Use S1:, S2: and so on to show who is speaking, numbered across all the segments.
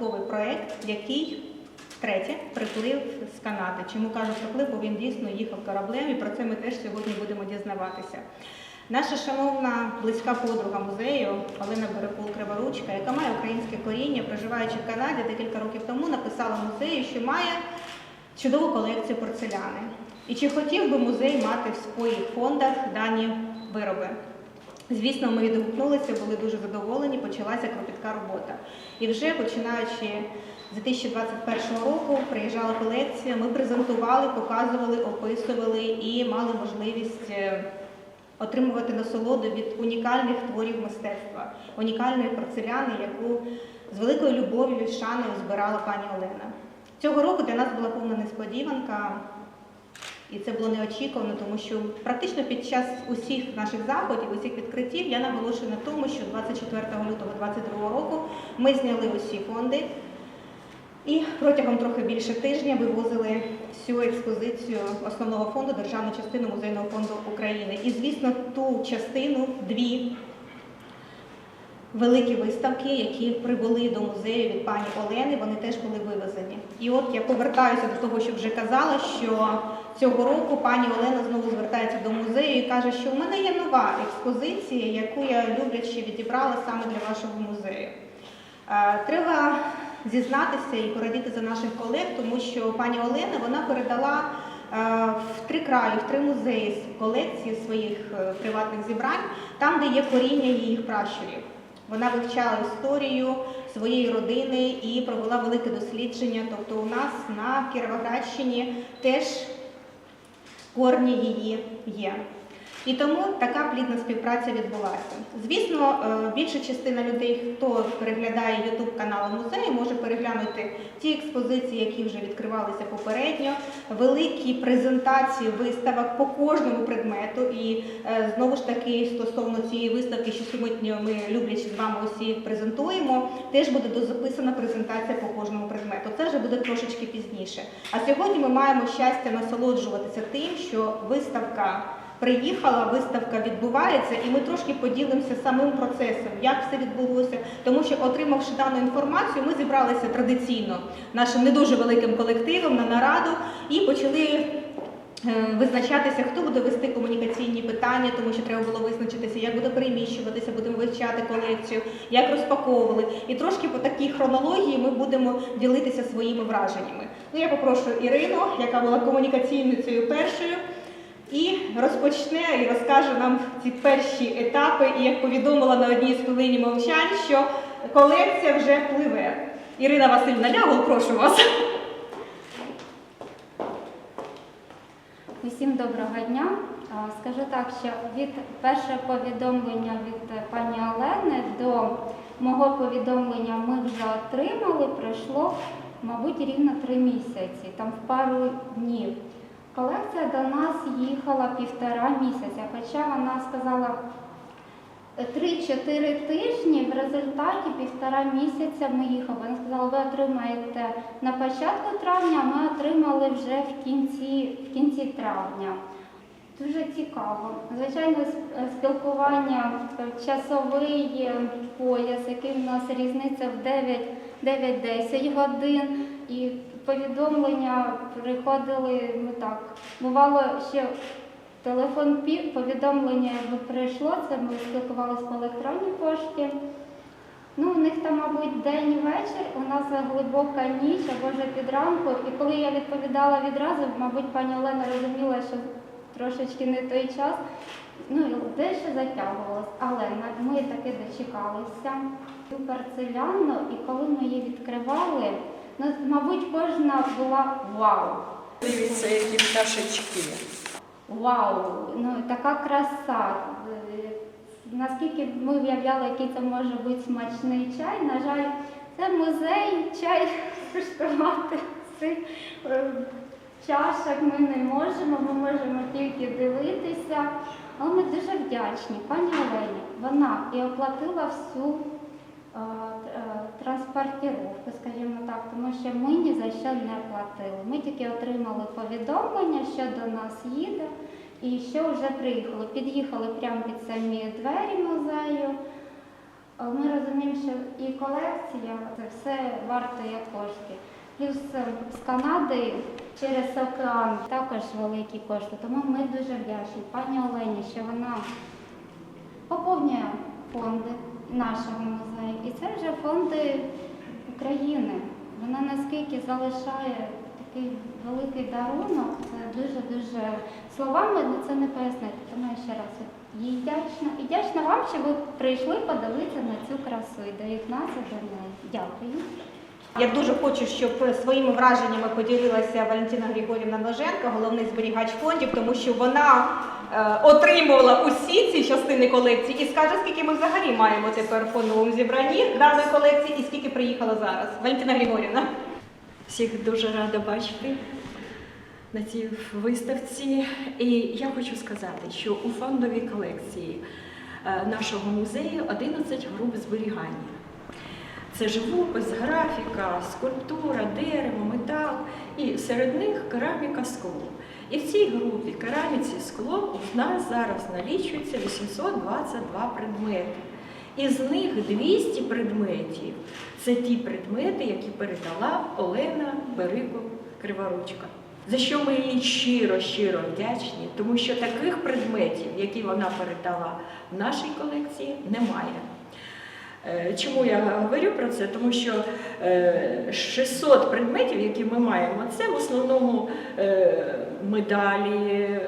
S1: з проєкт, який втретє приплив з Канади. Чому кажу приплив, бо він дійсно їхав кораблем, і про це ми теж сьогодні будемо дізнаватися. Наша шановна близька подруга музею Олена Берекул Криворучка, яка має українське коріння, проживаючи в Канаді декілька років тому, написала музею, що має чудову колекцію порцеляни. І чи хотів би музей мати в своїх фондах дані вироби? Звісно, ми відгукнулися, були дуже задоволені, почалася кропітка робота. І вже починаючи з 2021 року приїжджала колекція, ми презентували, показували, описували і мали можливість е, отримувати насолоду від унікальних творів мистецтва, унікальної порцеляни, яку з великою любов'ю і шаною збирала пані Олена. Цього року для нас була повна несподіванка. І це було неочікувано, тому що практично під час усіх наших заходів, усіх відкриттів я наголошую на тому, що 24 лютого 2022 року ми зняли усі фонди і протягом трохи більше тижня вивозили всю експозицію основного фонду державну частину музейного фонду України. І, звісно, ту частину, дві великі виставки, які прибули до музею від пані Олени, вони теж були вивезені. І от я повертаюся до того, що вже казала, що цього року пані Олена знову звертається до музею і каже, що в мене є нова експозиція, яку я люблячи відібрала саме для вашого музею. Е, Треба зізнатися і порадіти за наших колег, тому що пані Олена вона передала е, в три краї, в три музеї колекції своїх е, приватних зібрань, там, де є коріння її пращурів. Вона вивчала історію своєї родини і провела велике дослідження. Тобто у нас на Кіровоградщині теж корні її є. І тому така плідна співпраця відбулася. Звісно, е, більша частина людей, хто переглядає YouTube канал музею, може переглянути ті експозиції, які вже відкривалися попередньо, великі презентації виставок по кожному предмету. І е, знову ж таки, стосовно цієї виставки, що сьогодні ми люблячи з вами усі презентуємо, теж буде дозаписана презентація по кожному предмету. Це вже буде трошечки пізніше. А сьогодні ми маємо щастя насолоджуватися тим, що виставка. Приїхала, виставка відбувається, і ми трошки поділимося самим процесом, як все відбулося. Тому що, отримавши дану інформацію, ми зібралися традиційно нашим не дуже великим колективом на нараду і почали е, визначатися, хто буде вести комунікаційні питання, тому що треба було визначитися, як буде переміщуватися, будемо вивчати колекцію, як розпаковували. І трошки по такій хронології ми будемо ділитися своїми враженнями. Ну, я попрошу Ірину, яка була комунікаційницею першою. І розпочне і розкаже нам ці перші етапи, і як повідомила на одній з хвилині мовчань, що колекція вже пливе. Ірина Васильівна Лягол, прошу вас.
S2: Усім доброго дня. Скажу так, що від першого повідомлення від пані Олени до мого повідомлення ми вже отримали, пройшло, мабуть, рівно три місяці, там в пару днів. Колекція до нас їхала півтора місяця, хоча вона сказала е, 3-4 тижні, в результаті півтора місяця ми їхали. Вона сказала, ви отримаєте на початку травня, а ми отримали вже в кінці, в кінці травня. Дуже цікаво. Звичайно, е, спілкування, е, часовий е, пояс, який в нас різниця в 9 9-10 годин. І повідомлення приходили, ну так, бувало ще телефон пів, повідомлення прийшло, це ми спілкувалися по електронній пошті. Ну, у них там, мабуть, день і вечір, у нас глибока ніч або вже під ранку. І коли я відповідала відразу, мабуть, пані Олена розуміла, що трошечки не той час. Ну, і дещо затягувалось, але ми таки дочекалися. Цю порцеляну, і коли ми її відкривали, ну, мабуть, кожна була вау.
S3: Дивіться, які пташечки.
S2: Вау, ну така краса. Е, Наскільки ми уявляли, який це може бути смачний чай, на жаль, це музей, чай скуштувати цих е, чашок ми не можемо, ми можемо тільки дивитися. Але ми дуже вдячні пані Олені. Вона і оплатила всю е, е, скажімо так, тому що ми ні за що не платили. Ми тільки отримали повідомлення, що до нас їде, і що вже приїхало. Під'їхали прямо під самі двері музею. Ми розуміємо, що і колекція це все вартує кошти. Плюс е, з Канади через океан також великі кошти. Тому ми дуже вдячні пані Олені, що вона поповнює фонди нашого музею. І це вже фонди України. Вона наскільки залишає такий великий дарунок, це дуже-дуже словами це не пояснити. Тому я ще раз їй вдячна. І вдячна вам, що ви прийшли подивитися на цю красу і доєднатися до неї. Дякую.
S1: Я дуже хочу, щоб своїми враженнями поділилася Валентина Григорівна Ноженка, головний зберігач фондів, тому що вона отримувала усі ці частини колекції і скаже, скільки ми взагалі маємо тепер в фондовому зібранні даної колекції і скільки приїхало зараз. Валентина Григорівна.
S3: Всіх дуже рада бачити на цій виставці. І я хочу сказати, що у фондовій колекції е, нашого музею 11 груп зберігання. Це живопис, графіка, скульптура, дерево, метал і серед них кераміка скло. І в цій групі кераміці скло у нас зараз налічується 822 предмети. Із них 200 предметів це ті предмети, які передала Олена Берико Криворучка. За що ми їй щиро, щиро вдячні, тому що таких предметів, які вона передала в нашій колекції, немає. Е, Чому я говорю про це? Тому що е, 600 предметів, які ми маємо, це в основному е, медалі, е,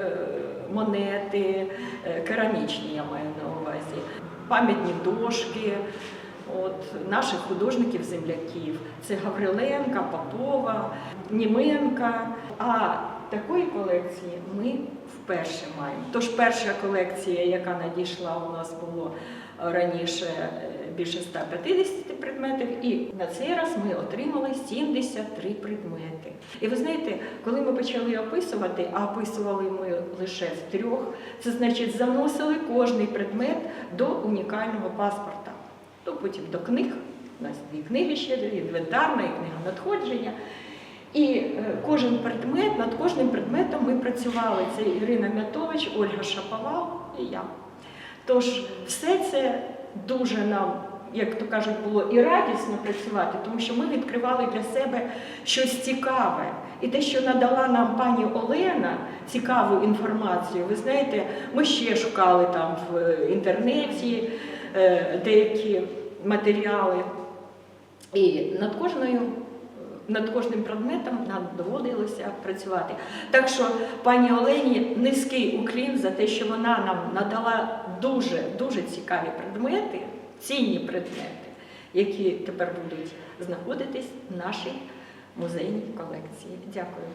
S3: монети, е, керамічні, я маю на увазі, пам'ятні дошки. От, наших художників-земляків. Це Гавриленка, Попова, Німенка. А такої колекції ми вперше маємо. Тож перша колекція, яка надійшла, у нас було раніше е, більше 150 предметів, і на цей раз ми отримали 73 предмети. І ви знаєте, коли ми почали описувати, а описували ми лише в трьох, це значить заносили кожний предмет до унікального паспорта. То потім до книг. У нас дві книги ще інвентарна і книга надходження. І е, кожен предмет, над кожним предметом ми працювали. Це Ірина Мятович, Ольга Шаповал і я. Тож все це дуже нам, як то кажуть, було і радісно працювати, тому що ми відкривали для себе щось цікаве. І те, що надала нам пані Олена цікаву інформацію, ви знаєте, ми ще шукали там в е, інтернеті е, деякі матеріали. І над кожною. Над кожним предметом нам доводилося працювати. Так що пані Олені низький уклін за те, що вона нам надала дуже дуже цікаві предмети, цінні предмети, які тепер будуть знаходитись в нашій музейній колекції. Дякую.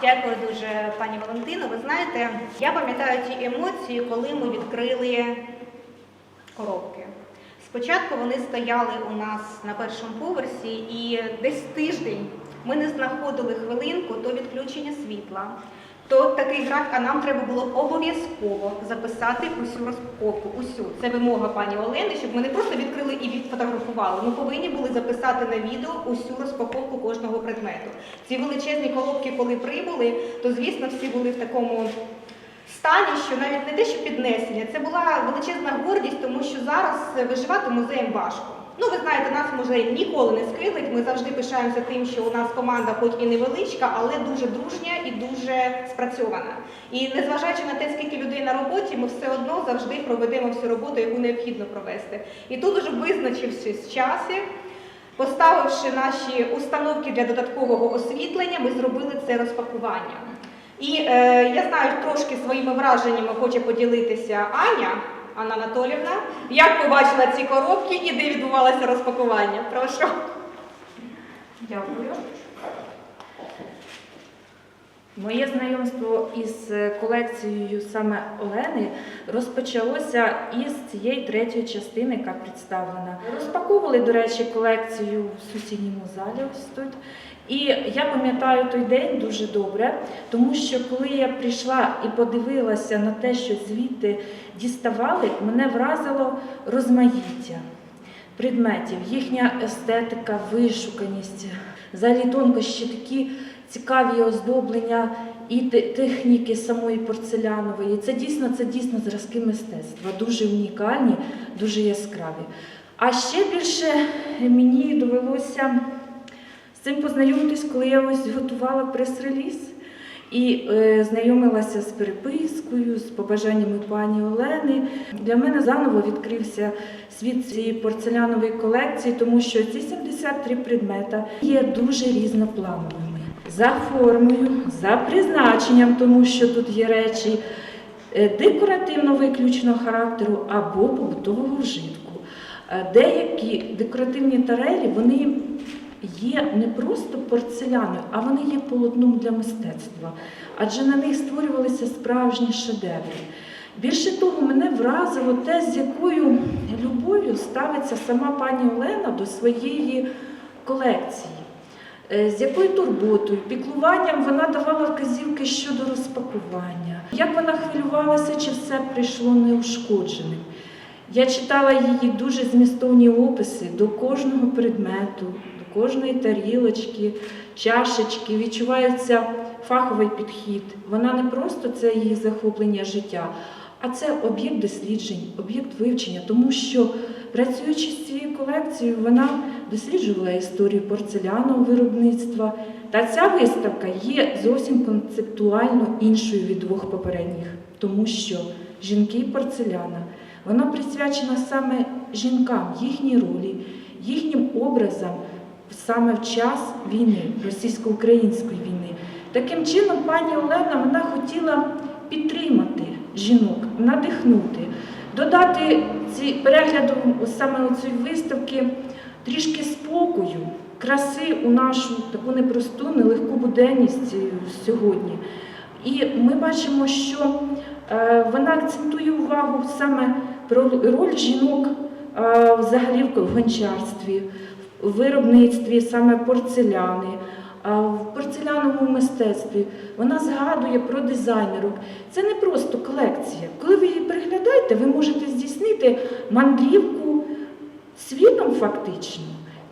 S1: Дякую дуже, пані Валентино. Ви знаєте, я пам'ятаю ті емоції, коли ми відкрили коробки. Спочатку вони стояли у нас на першому поверсі, і десь тиждень ми не знаходили хвилинку до відключення світла. То такий графік, а нам треба було обов'язково записати усю розпаковку. Усю це вимога пані Олени, щоб ми не просто відкрили і відфотографували. Ми повинні були записати на відео усю розпаковку кожного предмету. Ці величезні коробки, коли прибули, то звісно всі були в такому стані, що навіть не те, що піднесення, це була величезна гордість, тому що зараз виживати музеєм важко. Ну, ви знаєте, нас музей ніколи не скрилить. Ми завжди пишаємося тим, що у нас команда, хоч і невеличка, але дуже дружня і дуже спрацьована. І незважаючи на те, скільки людей на роботі, ми все одно завжди проведемо всю роботу, яку необхідно провести. І тут уже визначившись в часі, поставивши наші установки для додаткового освітлення, ми зробили це розпакування. І е, я знаю, трошки своїми враженнями хоче поділитися Аня, Анна Анатолівна. Як побачила ці коробки і де відбувалося розпакування? Прошу.
S4: Дякую. Моє знайомство із е, колекцією саме Олени розпочалося із цієї третьої частини, яка представлена. Розпаковували, до речі, колекцію в сусідньому залі. Ось тут. І я пам'ятаю той день дуже добре, тому що коли я прийшла і подивилася на те, що звідти діставали, мене вразило розмаїття предметів, їхня естетика, вишуканість, взагалі тонкощі такі цікаві оздоблення і техніки самої порцелянової. Це дійсно, це дійсно зразки мистецтва, дуже унікальні, дуже яскраві. А ще більше мені довелося з цим познайомитись, коли я ось готувала прес-реліз і е, знайомилася з перепискою, з побажаннями пані Олени. Для мене заново відкрився світ цієї порцелянової колекції, тому що ці 73 предмета є дуже різноплановими. За формою, за призначенням, тому що тут є речі е, декоративно виключного характеру або побутового вжитку. Е, Деякі декоративні тарелі вони є не просто порцеляною, а вони є полотном для мистецтва, адже на них створювалися справжні шедеври. Більше того, мене вразило те, з якою любов'ю ставиться сама пані Олена до своєї колекції, з якою турботою, піклуванням вона давала вказівки щодо розпакування, як вона хвилювалася, чи все прийшло неушкодженим. Я читала її дуже змістовні описи до кожного предмету, до кожної тарілочки, чашечки. Відчувається фаховий підхід. Вона не просто це її захоплення життя, а це об'єкт досліджень, об'єкт вивчення, тому що працюючи з цією колекцією, вона досліджувала історію порцеляного виробництва. Та ця виставка є зовсім концептуально іншою від двох попередніх, тому що жінки і порцеляна вона присвячена саме жінкам, їхній ролі, їхнім образам саме в час війни, російсько-української війни. Таким чином, пані Олена вона хотіла підтримати жінок, надихнути, додати ці перегляду саме цієї виставки трішки спокою, краси у нашу таку непросту, нелегку буденність сьогодні. І ми бачимо, що е, вона акцентує увагу саме про роль жінок е, взагалі в гончарстві, в виробництві саме порцеляни, е, в порцеляновому мистецтві. Вона згадує про дизайнерок. Це не просто колекція. Коли ви її переглядаєте, ви можете здійснити мандрівку світом фактично.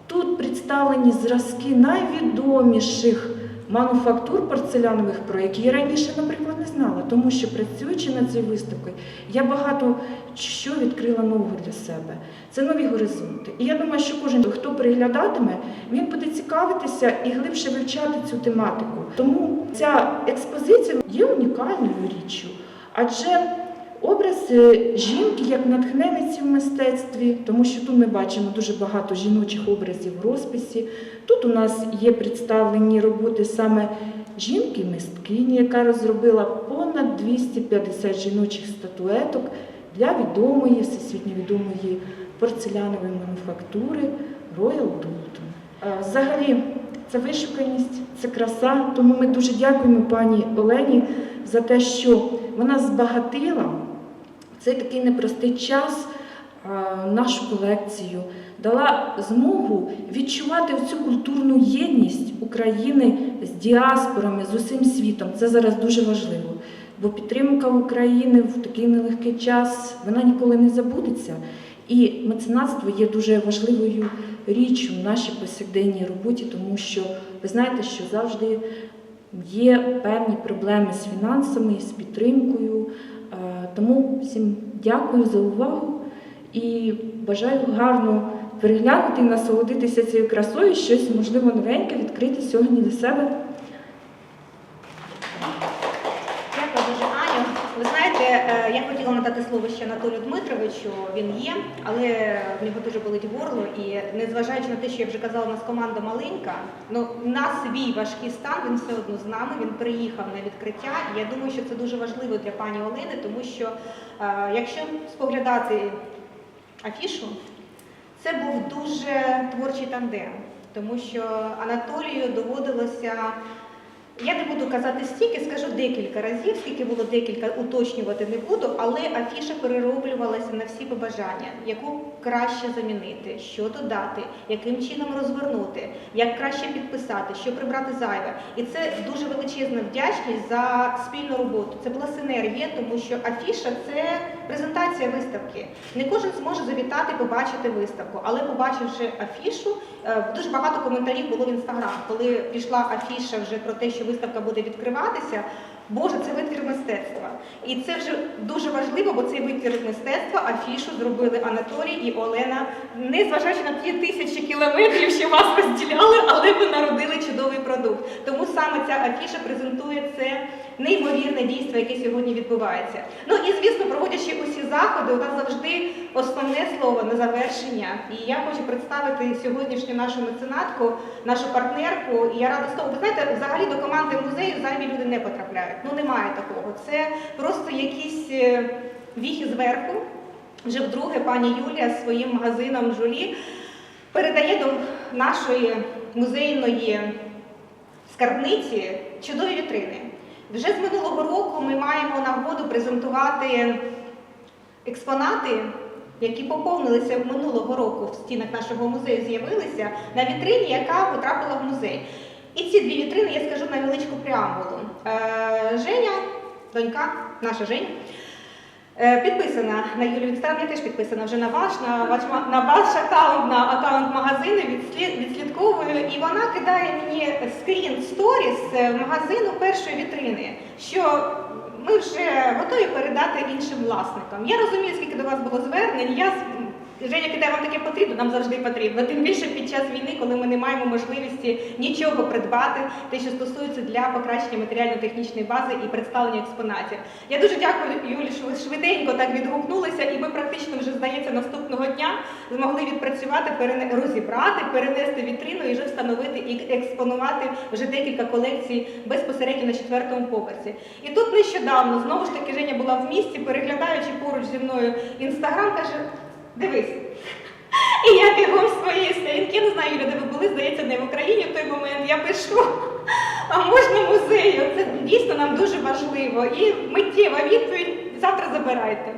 S4: Тут представлені зразки найвідоміших мануфактур порцелянових, про які я раніше, наприклад, не знала, тому що працюючи над цією виставкою, я багато що відкрила нового для себе. Це нові горизонти. І я думаю, що кожен, хто переглядатиме, він буде цікавитися і глибше вивчати цю тематику. Тому ця експозиція є унікальною річчю, адже Образ е, жінки як натхненниці в мистецтві, тому що тут ми бачимо дуже багато жіночих образів в розписі. Тут у нас є представлені роботи саме жінки-мисткині, яка розробила понад 250 жіночих статуеток для відомої, всесвітньо відомої порцелянової мануфактури Royal Doulton. Е, Взагалі, це вишуканість, це краса. Тому ми дуже дякуємо пані Олені за те, що вона збагатила цей такий непростий час нашу колекцію, дала змогу відчувати цю культурну єдність України з діаспорами, з усім світом. Це зараз дуже важливо. Бо підтримка України в такий нелегкий час вона ніколи не забудеться. І меценатство є дуже важливою річчю в нашій повсякденній роботі, тому що ви знаєте, що завжди є певні проблеми з фінансами, з підтримкою. Всім дякую за увагу і бажаю гарно переглянути і насолодитися цією красою, щось можливо новеньке відкрити сьогодні для себе.
S1: Дякую дуже, Аню. Ви знаєте, е, я хотіла надати слово ще Анатолію Дмитровичу. Він є, але в нього дуже болить горло. І незважаючи на те, що я вже казала, у нас команда маленька, ну на свій важкий стан він все одно з нами. Він приїхав на відкриття. І я думаю, що це дуже важливо для пані Олени, тому що е, якщо споглядати афішу, це був дуже творчий тандем, тому що Анатолію доводилося Я не буду казати стільки, скажу декілька разів, скільки було декілька, уточнювати не буду, але афіша перероблювалася на всі побажання, яку краще замінити, що додати, яким чином розвернути, як краще підписати, що прибрати зайве. І це дуже величезна вдячність за спільну роботу. Це була синергія, тому що афіша це презентація виставки. Не кожен зможе завітати, побачити виставку, але побачивши афішу, е, дуже багато коментарів було в інстаграм, коли пішла афіша вже про те, що виставка буде відкриватися. Боже, це витвір мистецтва. І це вже дуже важливо, бо цей витвір мистецтва афішу зробили Анатолій і Олена, не зважаючи на ті тисячі кілометрів, що вас розділяли, але ви народили чудовий продукт. Тому саме ця афіша презентує це неймовірне дійство, яке сьогодні відбувається. Ну і звісно, проводячи усі заходи, у нас завжди основне слово на завершення. І я хочу представити сьогоднішню нашу меценатку, нашу партнерку. І я рада з того. Ви знаєте, взагалі до команди музею зайві люди не потрапляють. Ну немає такого. Це просто якісь е, віхи зверху. Вже вдруге пані Юлія своїм магазином Жулі передає до нашої музейної скарбниці чудові вітрини. Вже з минулого року ми маємо нагоду презентувати експонати, які поповнилися минулого року в стінах нашого музею, з'явилися на вітрині, яка потрапила в музей. І ці дві вітрини я скажу на невеличку преамбулу. Е, Женя, донька, наша Женя, Е, Підписана на Юлію Інстаграм, я теж підписана вже на ваш, на ваш, на ваш аккаунт, на аккаунт магазину, відслід, відслідковую, і вона кидає мені скрін сторіс е, магазину першої вітрини, що ми вже готові передати іншим власникам. Я розумію, скільки до вас було звернень. Я Женя кидає, вам таке потрібно, нам завжди потрібно. Тим більше під час війни, коли ми не маємо можливості нічого придбати, те, що стосується для покращення матеріально-технічної бази і представлення експонатів. Я дуже дякую, Юлі, що ви швиденько так відгукнулися, і ми практично вже здається наступного дня змогли відпрацювати, розібрати, перенести вітрину і вже встановити і експонувати вже декілька колекцій безпосередньо на четвертому поверсі. І тут нещодавно знову ж таки Женя була в місті, переглядаючи поруч зі мною інстаграм, каже: дивись. І я бігом своєї сторінки, не знаю, де ви були, здається, не в Україні в той момент. Я пишу, а можна музею? Це дійсно нам дуже важливо. І миттєва відповідь завтра забирайте.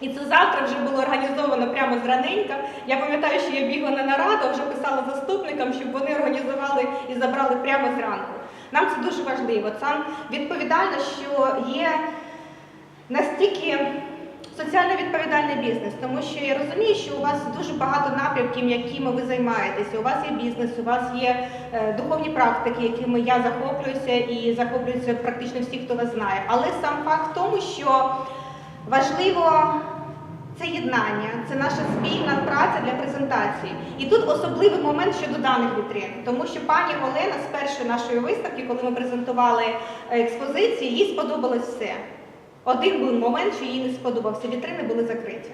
S1: І це завтра вже було організовано прямо зраненька. Я пам'ятаю, що я бігла на нараду, вже писала заступникам, щоб вони організували і забрали прямо зранку. Нам це дуже важливо. Це відповідально, що є настільки соціально відповідальний бізнес, тому що я розумію, що у вас дуже багато напрямків, якими ви займаєтеся. У вас є бізнес, у вас є е, духовні практики, якими я захоплююся і захоплюються практично всі, хто вас знає. Але сам факт в тому, що важливо. Це єднання, це наша спільна праця для презентації. І тут особливий момент щодо даних вітрин, тому що пані Олена з першої нашої виставки, коли ми презентували е, експозиції, їй сподобалось все. Один був момент, що їй не сподобався. Вітрини були закриті.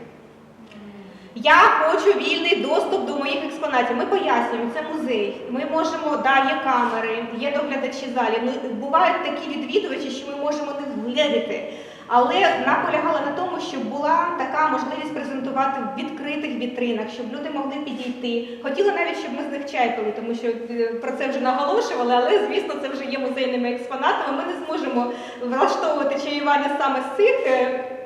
S1: Я хочу вільний доступ до моїх експонатів. Ми пояснюємо, це музей. Ми можемо, да, є камери, є доглядачі залі. Ну, бувають такі відвідувачі, що ми можемо не вгледіти. Але наполягала на тому, щоб була така можливість презентувати в відкритих вітринах, щоб люди могли підійти. Хотіла навіть, щоб ми з них чай тому що е, про це вже наголошували, але звісно, це вже є музейними експонатами. Ми не зможемо влаштовувати чаювання саме з цих.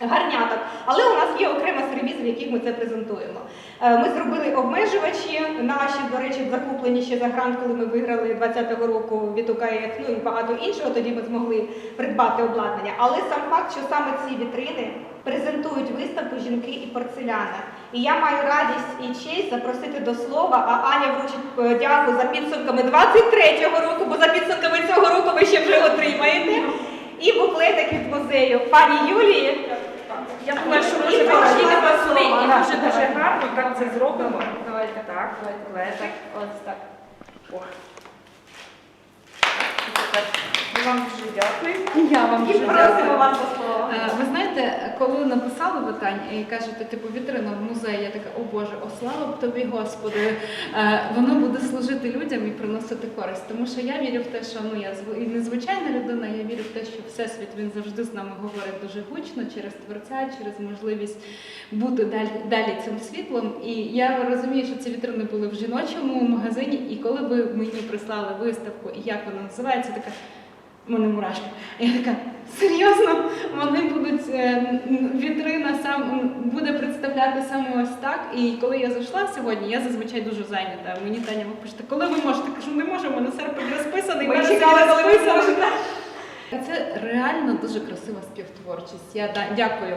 S1: Гарняток, але у нас є окрема сервіс, в яких ми це презентуємо. Е, Ми зробили обмежувачі наші, до речі, закуплені ще за грант, коли ми виграли 20-го року від УКФ, ну і багато іншого. Тоді ми змогли придбати обладнання. Але сам факт, що саме ці вітрини презентують виставку жінки і порцеляна. І я маю радість і честь запросити до слова, а Аня вручить е, дяку за підсумками 23-го року, бо за підсумками цього року ви ще вже отримаєте. І буклетик від музею пані Юлії.
S4: Я думаю, що може
S1: прошу
S4: мені
S1: вас
S4: і дуже дуже гарно так це зробимо.
S2: Давайте.
S4: Так,
S2: Давайте.
S4: так,
S2: Ось так.
S4: О. Вам дуже дякую.
S5: Я вам
S1: І
S5: дуже
S1: просимо вас до слова.
S5: Е, Ви знаєте, коли написали питання і кажете, типу, вітрина в музеї, я така, о Боже, о слава б тобі, Господи, Е, воно буде служити людям і приносити користь. Тому що я вірю в те, що ну я зв- і незвичайна людина, я вірю в те, що Всесвіт він завжди з нами говорить дуже гучно через творця, через можливість бути далі, далі цим світлом. І я розумію, що ці вітрини були в жіночому магазині, і коли ви мені прислали виставку, і як вона називається, така. У мене мурашки. Я така, серйозно, вони будуть е, вітрина сам буде представляти саме ось так. І коли я зайшла сьогодні, я зазвичай дуже зайнята. Мені Таня ви пишете, коли ви можете? Кажу, не можу, у мене серпень розписаний.
S1: Ми
S5: вересень
S1: чекали, коли
S5: розписаний». Це реально дуже красива співтворчість. Я да- дякую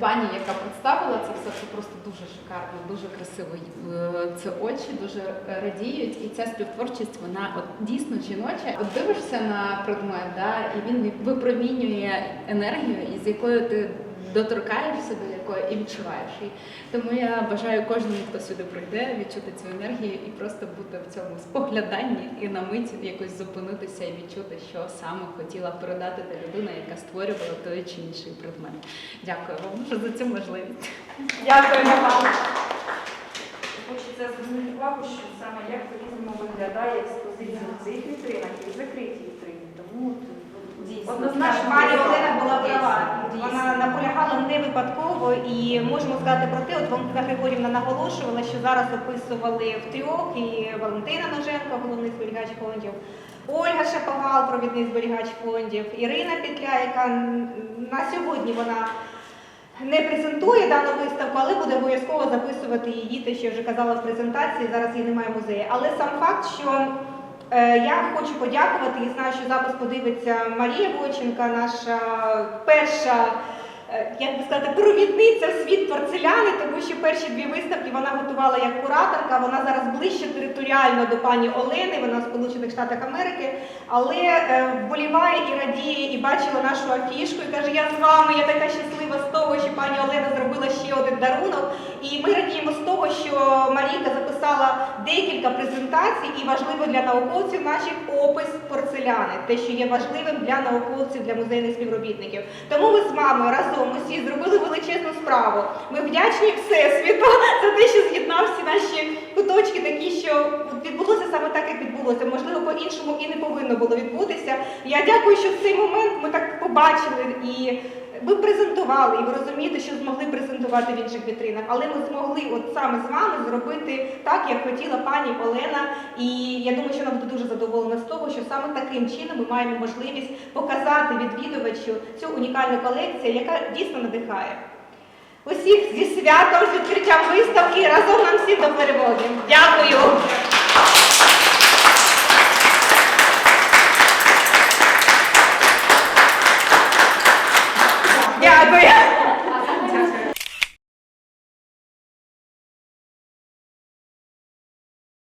S5: пані, яка представила це все. Це просто дуже шикарно, дуже красиво. Е, Це очі дуже радіють, і ця співтворчість вона от дійсно жіноча. От дивишся на предмет, да, і він випромінює енергію, із якою ти доторкаєшся до якої і відчуваєш її. Тому я бажаю кожному, хто сюди прийде, відчути цю енергію і просто бути в цьому спогляданні і на мить якось зупинитися і відчути, що саме хотіла передати та людина, яка створювала той чи інший предмет. Дякую вам за цю можливість.
S1: Дякуємо вам.
S4: Хочеться звернути увагу, що саме як по-різному виглядає експозиція в цих вітринах і в закритій вітрині. Тому однозначно
S1: Пані Олена була права. Вона наполягала не випадково і можемо сказати про те, от Валентина Григорівна наголошувала, що зараз описували в трьох і Валентина Ноженко, головний зберігач фондів, Ольга Шаповал, провідний зберігач фондів, Ірина Петля, яка на сьогодні вона не презентує дану виставку, але буде обов'язково записувати її, те, що я вже казала в презентації. Зараз її немає в музеї. Але сам факт, що я хочу подякувати і знаю, що запис подивиться Марія Бойченка, наша перша. Е, Як би сказати, провідниця в світ порцеляни, тому що перші дві виставки вона готувала як кураторка. Вона зараз ближче територіально до пані Олени. Вона в Сполучених Штатах Америки, але е, вболіває і радіє, і бачила нашу афішку, і каже: Я з вами, я така щаслива з того, що пані Олена зробила ще один дарунок. І ми радіємо з того, що Марійка записала декілька презентацій, і важливо для науковців наших опис порцеляни, те, що є важливим для науковців, для музейних співробітників. Тому ми з вами разом усі зробили величезну справу. Ми вдячні Всесвіту за те, що з'єднав всі наші куточки такі, що відбулося саме так, як відбулося. Можливо, по-іншому і не повинно було відбутися. Я дякую, що в цей момент ми так побачили і ви презентували, і ви розумієте, що змогли презентувати в інших вітринах, але ми змогли от саме з вами зробити так, як хотіла пані Олена. І я думаю, що вона буде дуже задоволена з того, що саме таким чином ми маємо можливість показати відвідувачу цю унікальну колекцію, яка дійсно надихає. Усіх зі святом, з відкриттям виставки разом нам всім до перемоги. Дякую! 悪役